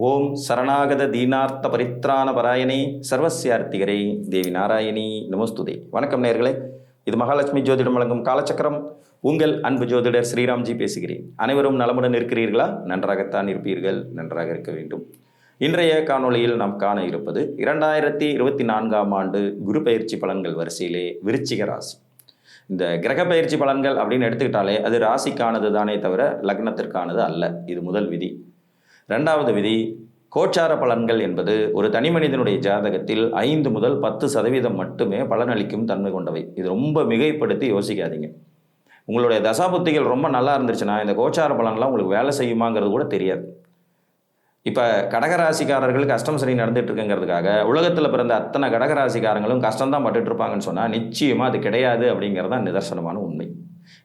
ஓம் சரணாகத தீனார்த்த பரித்ராண பராயணே சர்வசியார்த்திகரே தேவி நாராயணி. நமஸ்துதே. வணக்கம் நேர்களே. இது மகாலட்சுமி ஜோதிடம் வழங்கும் காலச்சக்கரம். உங்கள் அன்பு ஜோதிடர் ஸ்ரீராம்ஜி பேசுகிறேன். அனைவரும் நலமுடன் இருக்கிறீர்களா? நன்றாகத்தான் இருப்பீர்கள். நன்றாக இருக்க வேண்டும். இன்றைய காணொளியில் நாம் காண இருப்பது இரண்டாயிரத்தி இருபத்தி நான்காம் ஆண்டு குரு பயிற்சி பலன்கள் வரிசையிலே விருச்சிக ராசி. இந்த கிரக பயிற்சி பலன்கள் அப்படின்னு எடுத்துக்கிட்டாலே அது ராசிக்கானது தானே தவிர லக்னத்திற்கானது அல்ல. இது முதல் விதி. ரெண்டாவது விதி கோச்சார பலன்கள் என்பது ஒரு தனி மனிதனுடைய ஜாதகத்தில் ஐந்து முதல் பத்து சதவீதம் மட்டுமே பலனளிக்கும் தன்மை கொண்டவை. இது ரொம்ப மிகைப்படுத்தி யோசிக்காதீங்க. உங்களுடைய தசாபுத்திகள் ரொம்ப நல்லா இருந்துச்சுன்னா இந்த கோச்சார பலன்லாம் உங்களுக்கு வேலை செய்யுமாங்கிறது கூட தெரியாது. இப்போ கடகராசிக்காரர்களுக்கு அஷ்டம் சனி நடந்துட்டு இருக்குங்கிறதுக்காக உலகத்தில் பிறந்த அத்தனை கடகராசிக்காரங்களும் கஷ்டம்தான் பட்டுட்டு இருப்பாங்கன்னு சொன்னால் நிச்சயமாக அது கிடையாது அப்படிங்கிறது தான் நிதர்சனமான உண்மை.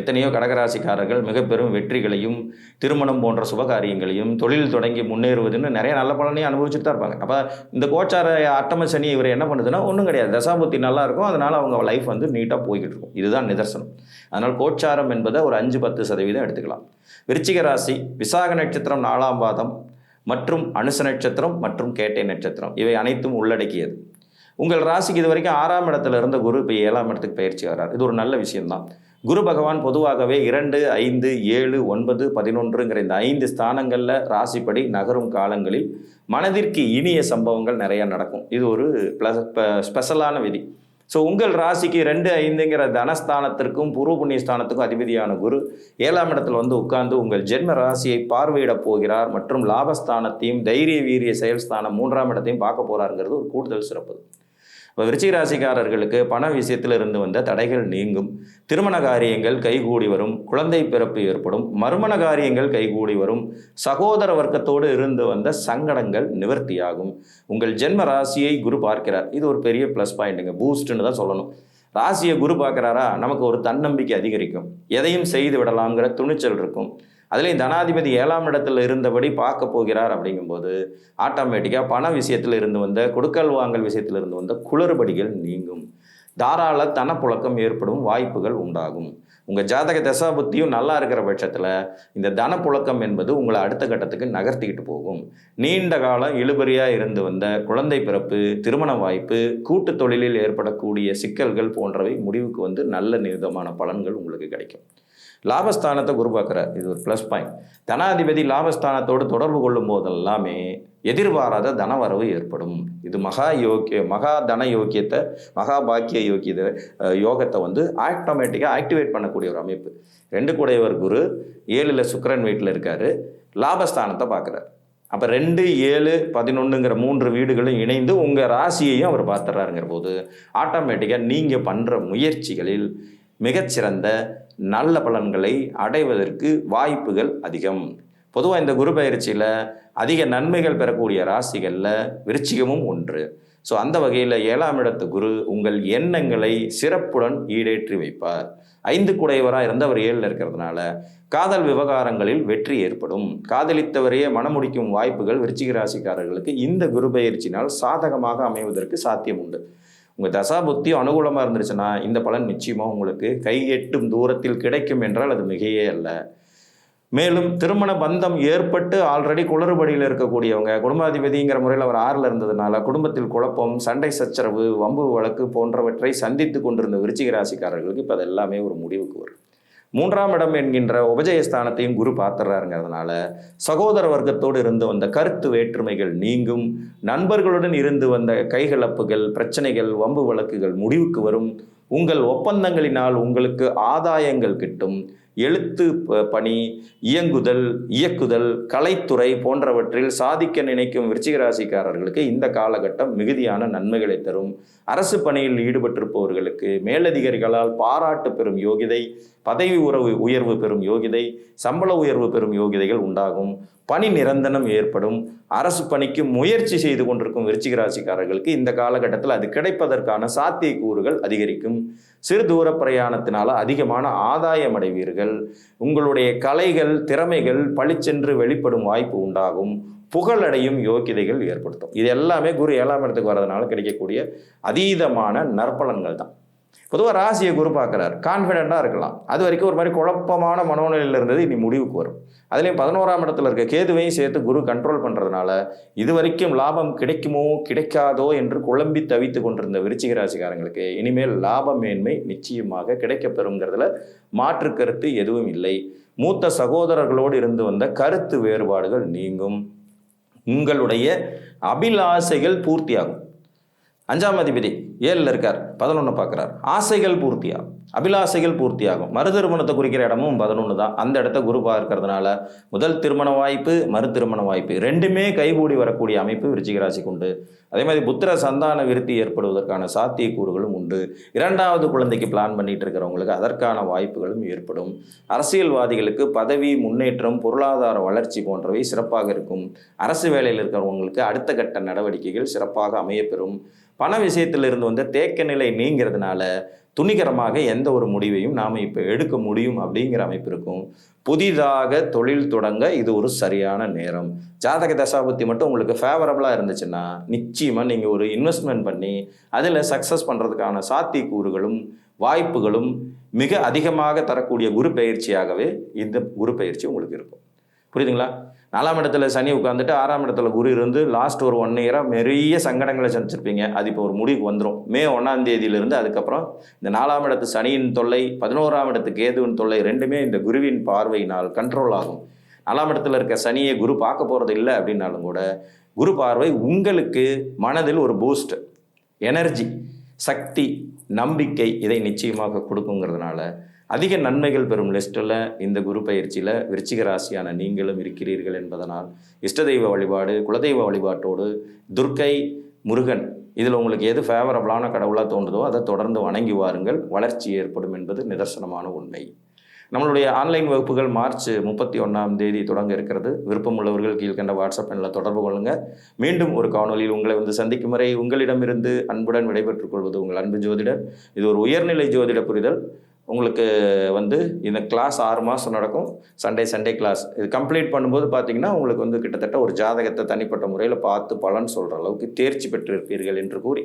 எத்தனையோ கடகராசிக்காரர்கள் மிக பெரும் வெற்றிகளையும் திருமணம் போன்ற சுபகாரியங்களையும் தொழில் தொடங்கி முன்னேறுவதுன்னு நிறைய நல்ல பலனையும் அனுபவிச்சுட்டு தான் இருப்பாங்க. அப்போ இந்த கோச்சார அட்டம சனி இவர் என்ன பண்ணுதுன்னா ஒன்றும் கிடையாது. தசாபுத்தி நல்லா இருக்கும். அதனால் அவங்க லைஃப் வந்து நீட்டாக போய்கிட்டு இருக்கும். இதுதான் நிதர்சனம். அதனால் கோச்சாரம் என்பதை ஒரு அஞ்சு பத்து சதவீதம் எடுத்துக்கலாம். விருச்சிக ராசி விசாக நட்சத்திரம் நாலாம் பாதம் மற்றும் அனுச நட்சத்திரம் மற்றும் கேட்டை நட்சத்திரம். இவை அனைத்தும் உள்ளடக்கியது. உங்கள் ராசிக்கு இது வரைக்கும் ஆறாம் இடத்துல இருந்த குரு இப்போ ஏழாம் இடத்துக்கு பயிற்சி வர்றார். இது ஒரு நல்ல விஷயம்தான். குரு பகவான் பொதுவாகவே இரண்டு ஐந்து ஏழு ஒன்பது பதினொன்றுங்கிற இந்த ஐந்து ஸ்தானங்களில் ராசிப்படி நகரும் காலங்களில் மனதிற்கு இனிய சம்பவங்கள் நிறையா நடக்கும். இது ஒரு ப்ளஸ் ஸ்பெஷலான விதி. ஸோ உங்கள் ராசிக்கு ரெண்டு ஐந்துங்கிற தனஸ்தானத்திற்கும் பூர்வ புண்ணிய ஸ்தானத்துக்கும் அதிபதியான குரு ஏழாம் இடத்துல வந்து உட்கார்ந்து உங்கள் ஜென்ம ராசியை பார்வையிடப் போகிறார் மற்றும் லாபஸ்தானத்தையும் தைரிய வீரிய செயல்ஸ்தானம் மூன்றாம் இடத்தையும் பார்க்க போகிறாருங்கிறது ஒரு கூடுதல் சிறப்பு. இப்போ விருச்சிக ராசிக்காரர்களுக்கு பண விஷயத்தில் இருந்து வந்த தடைகள் நீங்கும். திருமண காரியங்கள் கைகூடி வரும். குழந்தை பிறப்பு ஏற்படும். மறுமண காரியங்கள் கைகூடி வரும். சகோதர வர்க்கத்தோடு இருந்து வந்த சங்கடங்கள் நிவர்த்தியாகும். உங்கள் ஜென்ம ராசியை குரு பார்க்கிறார். இது ஒரு பெரிய ப்ளஸ் பாயிண்ட்டுங்க பூஸ்ட்னு தான் சொல்லணும். ராசியை குரு பார்க்குறாரா? நமக்கு ஒரு தன்னம்பிக்கை அதிகரிக்கும். எதையும் செய்து விடலாங்கிற துணிச்சல் இருக்கும். அதுலேயும் தனாதிபதி ஏழாம் இடத்துல இருந்தபடி பார்க்க போகிறார் அப்படிங்கும்போது ஆட்டோமேட்டிக்காக பண விஷயத்தில் இருந்து வந்த கொடுக்கல் வாங்கல் விஷயத்தில் இருந்து வந்த குளறுபடிகள் நீங்கும். தாராள தனப்புழக்கம் ஏற்படும் வாய்ப்புகள் உண்டாகும். உங்கள் ஜாதக தசாபுத்தியும் நல்லா இருக்கிற பட்சத்தில் இந்த தனப்புழக்கம் என்பது உங்களை அடுத்த கட்டத்துக்கு நகர்த்திக்கிட்டு போகும். நீண்ட காலம் இழுபறியாக இருந்து வந்த குழந்தை பிறப்பு திருமண வாய்ப்பு கூட்டு தொழிலில் ஏற்படக்கூடிய சிக்கல்கள் போன்றவை முடிவுக்கு வந்து நல்ல விதமான பலன்கள் உங்களுக்கு கிடைக்கும். லாபஸ்தானத்தை குரு இது ஒரு ப்ளஸ் பாயிண்ட் தனாதிபதி லாபஸ்தானத்தோடு தொடர்பு கொள்ளும் போதெல்லாமே எதிர்பாராத தனவரவு ஏற்படும். இது மகா யோக்கிய மகா தன யோக்கியத்தை மகா பாக்கிய யோக்கியத யோகத்தை வந்து ஆட்டோமேட்டிக்காக ஆக்டிவேட் பண்ணக்கூடிய ஒரு அமைப்பு. ரெண்டு கூடையவர் குரு ஏழில் சுக்கரன் வீட்டில் இருக்காரு லாபஸ்தானத்தை பார்க்குறாரு. அப்போ ரெண்டு ஏழு பதினொன்றுங்கிற மூன்று வீடுகளும் இணைந்து உங்கள் ராசியையும் அவர் பார்த்துறாருங்கிற போது ஆட்டோமேட்டிக்காக நீங்கள் பண்ணுற முயற்சிகளில் மிகச்சிறந்த நல்ல பலன்களை அடைவதற்கு வாய்ப்புகள் அதிகம். பொதுவாக இந்த குரு பயிற்சியில் அதிக நன்மைகள் பெறக்கூடிய ராசிகளில் விருச்சிகமும் ஒன்று. ஸோ அந்த வகையில் ஏழாம் இடத்து குரு உங்கள் எண்ணங்களை சிறப்புடன் ஈடேற்றி வைப்பார். ஐந்து குடையவராக இருந்தவர் ஏழில் இருக்கிறதுனால காதல் விவகாரங்களில் வெற்றி ஏற்படும். காதலித்தவரையே மனமுடிக்கும் வாய்ப்புகள் விருச்சிக ராசிக்காரர்களுக்கு இந்த குரு பயிற்சினால் சாதகமாக அமைவதற்கு சாத்தியம் உண்டு. உங்கள் தசாபுத்தி அனுகூலமாக இருந்துருச்சுன்னா இந்த பலன் நிச்சயமாக உங்களுக்கு கை எட்டும் தூரத்தில் கிடைக்கும் என்றால் அது மிகையே அல்ல. மேலும் திருமண பந்தம் ஏற்பட்டு ஆல்ரெடி குளறுபடியில் இருக்கக்கூடியவங்க குடும்பாதிபதிங்கிற முறையில் அவர் ஆறில் இருந்ததுனால குடும்பத்தில் குழப்பம் சண்டை சச்சரவு வம்பு வழக்கு போன்றவற்றை சந்தித்து கொண்டிருந்த விருச்சிக ராசிக்காரர்களுக்கு இப்போ அது எல்லாமே ஒரு முடிவுக்கு வரும். மூன்றாம் இடம் என்கின்ற உபஜயஸ்தானத்தையும் குரு பார்த்துறாருங்கிறதுனால சகோதர வர்க்கத்தோடு இருந்து வந்த கருத்து வேற்றுமைகள் நீங்கும். நண்பர்களுடன் இருந்து வந்த கைகலப்புகள் பிரச்சனைகள் வம்பு வழக்குகள் முடிவுக்கு வரும். உங்கள் ஒப்பந்தங்களினால் உங்களுக்கு ஆதாயங்கள் கிட்டும். எழுத்து ப- பணி இயங்குதல் இயக்குதல் கலைத்துறை போன்றவற்றில் சாதிக்க நினைக்கும் விருச்சிகராசிக்காரர்களுக்கு இந்த காலகட்டம் மிகுதியான நன்மைகளை தரும். அரசு பணியில் ஈடுபட்டிருப்பவர்களுக்கு மேலதிகாரிகளால் பாராட்டு பெறும் யோகிதை பதவி உறவு உயர்வு பெறும் யோகிதை சம்பள உயர்வு பெறும் யோகிதைகள் உண்டாகும். பணி நிரந்தரம் ஏற்படும். அரசு பணிக்கு முயற்சி செய்து கொண்டிருக்கும் விருச்சிக ராசிக்காரர்களுக்கு இந்த காலகட்டத்தில் அது கிடைப்பதற்கான சாத்தியக்கூறுகள் அதிகரிக்கும். சிறு தூர பிரயாணத்தினால அதிகமான ஆதாயம் அடைவீர்கள். உங்களுடைய கலைகள் திறமைகள் பளிச்சென்று வெளிப்படும் வாய்ப்பு உண்டாகும். புகழடையும் யோக்கியதைகள் ஏற்படுத்தும். இது எல்லாமே குரு ஏழாம் இடத்துக்கு வர்றதுனால கிடைக்கக்கூடிய அதீதமான நற்பலன்கள் தான். பொதுவாக ராசியை குரு பார்க்குறார். கான்ஃபிடெண்ட்டாக இருக்கலாம். அது வரைக்கும் ஒரு மாதிரி குழப்பமான மனோநிலையில் இருந்தது இனி முடிவுக்கு வரும். அதுலேயும் பதினோராம் இடத்துல இருக்க கேதுவையும் சேர்த்து குரு கண்ட்ரோல் பண்ணுறதுனால இது வரைக்கும் லாபம் கிடைக்குமோ கிடைக்காதோ என்று குழம்பி தவித்து கொண்டிருந்த விருச்சிக ராசிக்காரங்களுக்கு இனிமேல் லாப மேன்மை நிச்சயமாக கிடைக்கப்பெறுங்கிறதுல மாற்று கருத்து எதுவும் இல்லை. மூத்த சகோதரர்களோடு இருந்து வந்த கருத்து வேறுபாடுகள் நீங்கும். உங்களுடைய அபிலாசைகள் பூர்த்தியாகும். அஞ்சாம் அதிபதி ஏழில் இருக்கார் பதினொன்று பார்க்குறார். ஆசைகள் பூர்த்தியாகும் அபிலாசைகள் பூர்த்தியாகும். மறு திருமணத்தை குறிக்கிற இடமும் பதினொன்று தான். அந்த இடத்த குரு இருக்கிறதுனால முதல் திருமண வாய்ப்பு மறு திருமண வாய்ப்பு. ரெண்டுமே கைகூடி வரக்கூடிய அமைப்பு விருச்சிகராசிக்கு உண்டு அதே மாதிரி புத்திர சந்தான விருத்தி ஏற்படுவதற்கான சாத்தியக்கூறுகளும் உண்டு. இரண்டாவது குழந்தைக்கு பிளான் பண்ணிட்டு இருக்கிறவங்களுக்கு அதற்கான வாய்ப்புகளும் ஏற்படும். அரசியல்வாதிகளுக்கு பதவி முன்னேற்றம் பொருளாதார வளர்ச்சி போன்றவை சிறப்பாக இருக்கும். அரசு வேலையில் இருக்கிறவங்களுக்கு அடுத்த கட்ட நடவடிக்கைகள் சிறப்பாக அமையப்பெறும். பண விஷயத்தில் இருந்து வந்த தேக்க நிலை நீங்கிறதுனால துணிகரமாக எந்த ஒரு முடிவையும் நாம் இப்போ எடுக்க முடியும் அப்படிங்கிற அமைப்பு இருக்கும். புதிதாக தொழில் தொடங்க இது ஒரு சரியான நேரம். ஜாதக தசாபத்தி மட்டும் உங்களுக்கு ஃபேவரபுளாக இருந்துச்சுன்னா நிச்சயமாக நீங்கள் ஒரு இன்வெஸ்ட்மெண்ட் பண்ணி அதில் சக்ஸஸ் பண்ணுறதுக்கான சாத்தியக்கூறுகளும் வாய்ப்புகளும் மிக அதிகமாக தரக்கூடிய குரு பயிற்சியாகவே இந்த குரு பயிற்சி உங்களுக்கு இருக்கும். புரியுதுங்களா? நாலாம் இடத்துல சனி உட்காந்துட்டு ஆறாம் இடத்துல குரு இருந்து லாஸ்ட் ஒரு ஒன் இயராக நிறைய சங்கடங்களை சந்திச்சிருப்பீங்க. அது இப்போ ஒரு முடிவுக்கு வந்துடும் மே ஒன்றாம் தேதியிலிருந்து அதுக்கப்புறம் இந்த நாலாம் இடத்து சனியின் தொல்லை பதினோராம் இடத்து கேதுவின் தொல்லை ரெண்டுமே இந்த குருவின் பார்வையினால் கண்ட்ரோல் ஆகும். நாலாம் இடத்துல இருக்க சனியை குரு பார்க்க போகிறது இல்லை அப்படின்னாலும் கூட குரு பார்வை உங்களுக்கு மனதில் ஒரு பூஸ்ட் எனர்ஜி சக்தி நம்பிக்கை இதை நிச்சயமாக கொடுக்குங்கிறதுனால அதிக நன்மைகள் பெறும் லிஸ்ட்டில் இந்த குரு பயிற்சியில் விருச்சிக ராசியான நீங்களும் இருக்கிறீர்கள் என்பதனால் இஷ்ட தெய்வ வழிபாடு குலதெய்வ வழிபாட்டோடு துர்க்கை முருகன் இதில் உங்களுக்கு எது ஃபேவரபிளான கடவுளாக தோன்றுதோ அதை தொடர்ந்து வணங்கி வாருங்கள். வளர்ச்சி ஏற்படும் என்பது நிதர்சனமான உண்மை. நம்மளுடைய ஆன்லைன் வகுப்புகள் மார்ச் முப்பத்தி ஒன்றாம் தேதி தொடங்க இருக்கிறது. விருப்பம் உள்ளவர்கள் கீழ்கண்ட வாட்ஸ்அப் எண்ணில் தொடர்பு கொள்ளுங்கள் மீண்டும் ஒரு காணொலியில் உங்களை வந்து சந்திக்கும் வரை உங்களிடமிருந்து அன்புடன் விடைபெற்றுக் கொள்வது உங்கள் அன்பு ஜோதிடர். இது ஒரு உயர்நிலை ஜோதிட புரிதல். உங்களுக்கு வந்து இந்த கிளாஸ் ஆறு மாதம் நடக்கும். சண்டே சண்டே கிளாஸ் இது கம்ப்ளீட் பண்ணும்போது பார்த்தீங்கன்னா உங்களுக்கு வந்து கிட்டத்தட்ட ஒரு ஜாதகத்தை தனிப்பட்ட முறையில் பார்த்து பலன் சொல்கிற அளவுக்கு தேர்ச்சி பெற்றிருப்பீர்கள் என்று கூறி